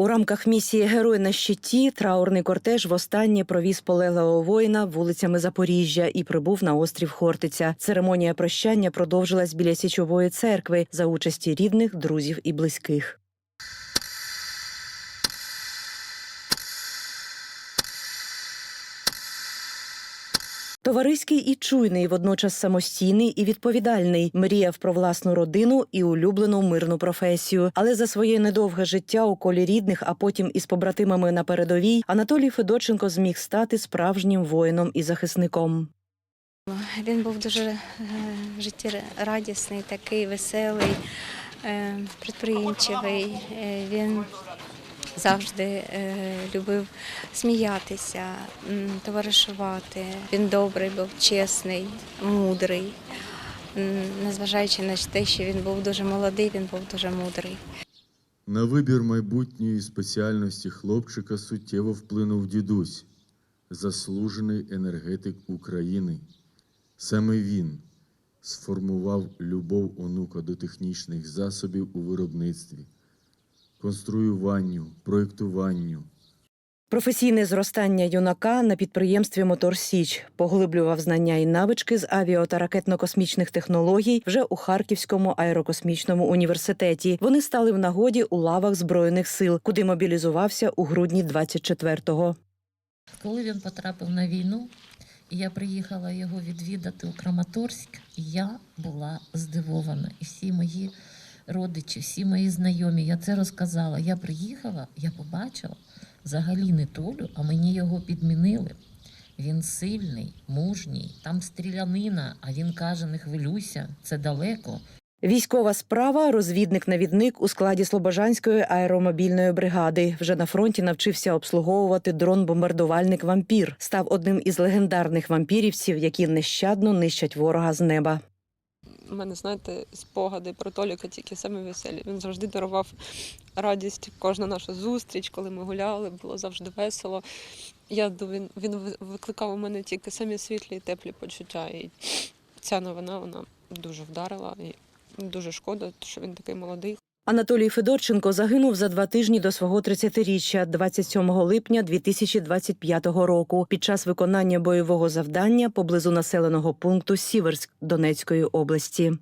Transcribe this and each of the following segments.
У рамках місії Герой на щиті траурний кортеж востаннє провіз полеглого воїна вулицями Запоріжжя і прибув на острів Хортиця. Церемонія прощання продовжилась біля січової церкви за участі рідних, друзів і близьких. Товариський і чуйний, водночас самостійний і відповідальний, мріяв про власну родину і улюблену мирну професію. Але за своє недовге життя у колі рідних, а потім із побратимами на передовій, Анатолій Федорченко зміг стати справжнім воїном і захисником. Він був дуже е, життєрадісний, такий веселий, е, підприємчивий. Е, Він завжди е, любив сміятися, товаришувати. Він добрий був, чесний, мудрий. Незважаючи на те, що він був дуже молодий, він був дуже мудрий. На вибір майбутньої спеціальності хлопчика суттєво вплинув дідусь, заслужений енергетик України. Саме він сформував любов онука до технічних засобів у виробництві, конструюванню, проєктуванню, Професійне зростання юнака на підприємстві Мотор Січ поглиблював знання і навички з авіа та ракетно-космічних технологій вже у Харківському аерокосмічному університеті. Вони стали в нагоді у лавах збройних сил, куди мобілізувався у грудні 24-го. Коли він потрапив на війну, і я приїхала його відвідати у Краматорськ, я була здивована. І всі мої родичі, всі мої знайомі, я це розказала. Я приїхала, я побачила взагалі не Толю, а мені його підмінили. Він сильний, мужній, там стрілянина, а він каже: не хвилюйся, це далеко. Військова справа розвідник-навідник у складі Слобожанської аеромобільної бригади. Вже на фронті навчився обслуговувати дрон-бомбардувальник вампір. Став одним із легендарних вампірівців, які нещадно нищать ворога з неба. У мене, знаєте, спогади про Толіка тільки саме веселі. Він завжди дарував радість. Кожна наша зустріч, коли ми гуляли, було завжди весело. Я він, він викликав у мене тільки самі світлі і теплі почуття. І ця новина вона дуже вдарила. І дуже шкода, що він такий молодий. Анатолій Федорченко загинув за два тижні до свого 30-річчя, 27 липня 2025 року, під час виконання бойового завдання поблизу населеного пункту Сіверськ Донецької області.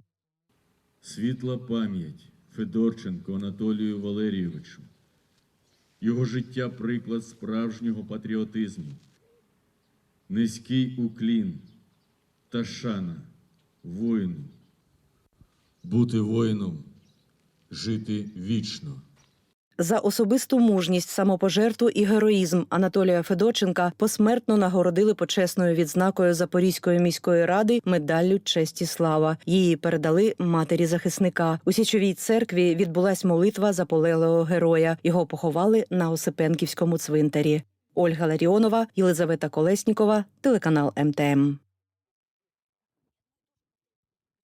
світла пам'ять Федорченко Анатолію Валерійовичу. Його життя приклад справжнього патріотизму, низький уклін та шана воїну. Бути воїном, жити вічно. За особисту мужність, самопожертву і героїзм Анатолія Федорченка посмертно нагородили почесною відзнакою Запорізької міської ради медаллю честі слава. Її передали матері захисника. У січовій церкві відбулась молитва за полеглого героя. Його поховали на Осипенківському цвинтарі. Ольга Ларіонова, Єлизавета Колеснікова, телеканал МТМ.